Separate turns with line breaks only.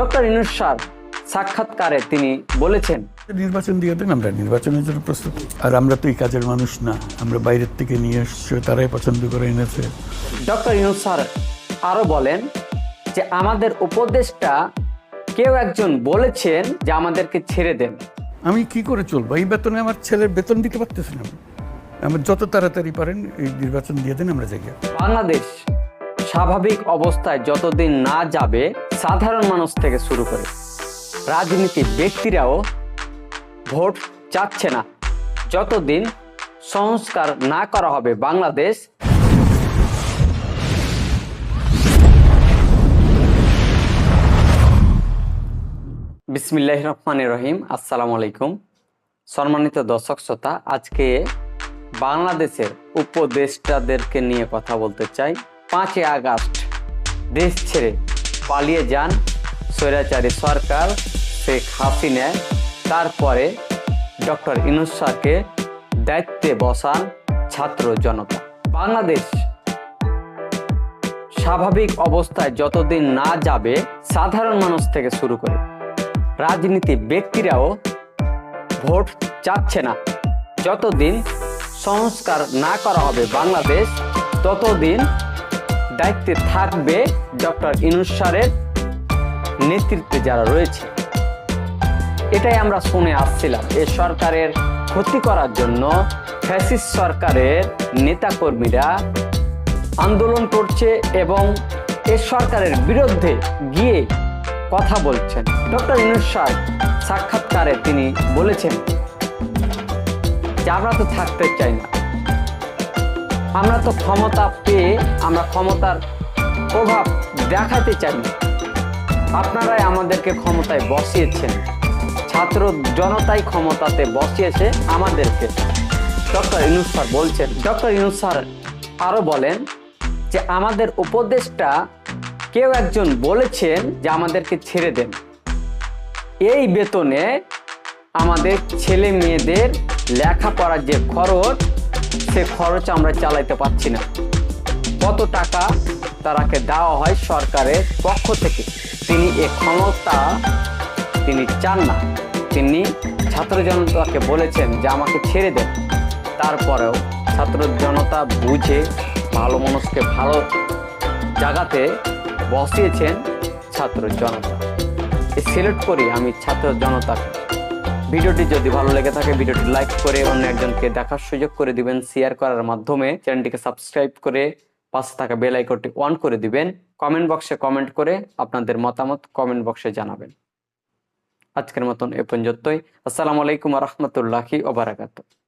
Doctor Yunus sir সাক্ষাৎকারে তিনি বলেছেন
নির্বাচন দিয়ে দেন আমরা নির্বাচনের জন্য প্রস্তুত। আর আমরা তো এই কাজের মানুষ না আমরা বাইরের থেকে নিয়ে এসছি তারাই পছন্দ করে এনেছে।
ডক্টর ইনুস স্যার আরও বলেন যে আমাদের উপদেশটা কেউ একজন বলেছেন যে আমাদেরকে ছেড়ে দেন।
আমি কি করে চলবো? এই বেতনে আমার ছেলের বেতন দিতে পারতেছি না। আমার যত তাড়াতাড়ি পারেন এই নির্বাচন দিয়ে দেন আমরা জায়গা
বাংলাদেশ স্বাভাবিক অবস্থায় যতদিন না যাবে সাধারণ মানুষ থেকে শুরু করে রাজনীতি ব্যক্তিরাও ভোট চাচ্ছে না। যতদিন সংস্কার না করা হবে বাংলাদেশ বিসমিল্লাহ রহমান রহিম, আসসালামু আলাইকুম। সম্মানিত দর্শক শ্রোতা, আজকে বাংলাদেশের উপদেষ্টাদেরকে নিয়ে কথা বলতে চাই। পাঁচই আগস্ট, দেশ ছেড়ে পালিয়ে যান স্বৈরাচারী সরকার শেখ হাসিনা। তারপরে ডক্টর ইনুস শাহকে দায়িত্বে বসান ছাত্র জনতা। বাংলাদেশ স্বাভাবিক অবস্থায় যতদিন না যাবে সাধারণ মানুষ থেকে শুরু করে রাজনীতি ব্যক্তিরাও ভোট চাচ্ছে না। যতদিন সংস্কার না করা হবে বাংলাদেশ, ততদিন দায়িত্বে থাকবে ডক্টর ইনুসারের নেতৃত্বে যারা রয়েছে। এটাই আমরা শুনে আসছিলাম এ সরকারের ক্ষতি করার জন্য ফ্যাসিস্ট সরকারের নেতাকর্মীরা আন্দোলন করছে এবং এ সরকারের বিরুদ্ধে গিয়ে কথা বলছেন। ডক্টর ইনুস স্যার, সাক্ষাৎকারে তিনি বলেছেন, যে আমরা তো থাকতে চাই না। আমরা তো ক্ষমতা পেয়ে আমরা ক্ষমতার প্রভাব দেখাতে চাই আপনারাই আমাদেরকে ক্ষমতায় বসিয়েছেন। ছাত্র জনতাই ক্ষমতাতে বসিয়েছে আমাদেরকে। ডক্টর ইনুস স্যার বলছেন, ডক্টর ইনুস স্যার আরও বলেন যে আমাদের উপদেশটা কেউ একজন বলেছেন যে আমাদেরকে ছেড়ে দেন। এই বেতনে আমাদের ছেলে মেয়েদের লেখাপড়ার যে খরচ সে খরচ আমরা চালাইতে পারছি না। কত টাকা তারাকে দেওয়া হয় সরকারের পক্ষ থেকে, তিনি এ ক্ষমতা তিনি চান না। তিনি ছাত্র জনতাকে বলেছেন যে, আমাকে ছেড়ে দেন। তারপরেও ছাত্র জনতা বুঝে ভালো মানুষকে ভালো জায়গাতে বসিয়েছেন ছাত্র জনতা। সিলেক্ট করি আমি ছাত্র জনতাকে। ভিডিওটি যদি ভালো লেগে থাকে, ভিডিওটি লাইক করে অন্য একজনকে দেখার সুযোগ করে দিবেন শেয়ার করার মাধ্যমে। চ্যানেলটিকে সাবস্ক্রাইব করে পাশে থাকা বেল আইকনটি অন করে দিবেন। কমেন্ট বক্সে কমেন্ট করে আপনাদের মতামত কমেন্ট বক্সে জানাবেন। আজকের মতন এ পর্যন্তই। আসসালামু আলাইকুম রহমতুল্লাহি ওবারাকাতু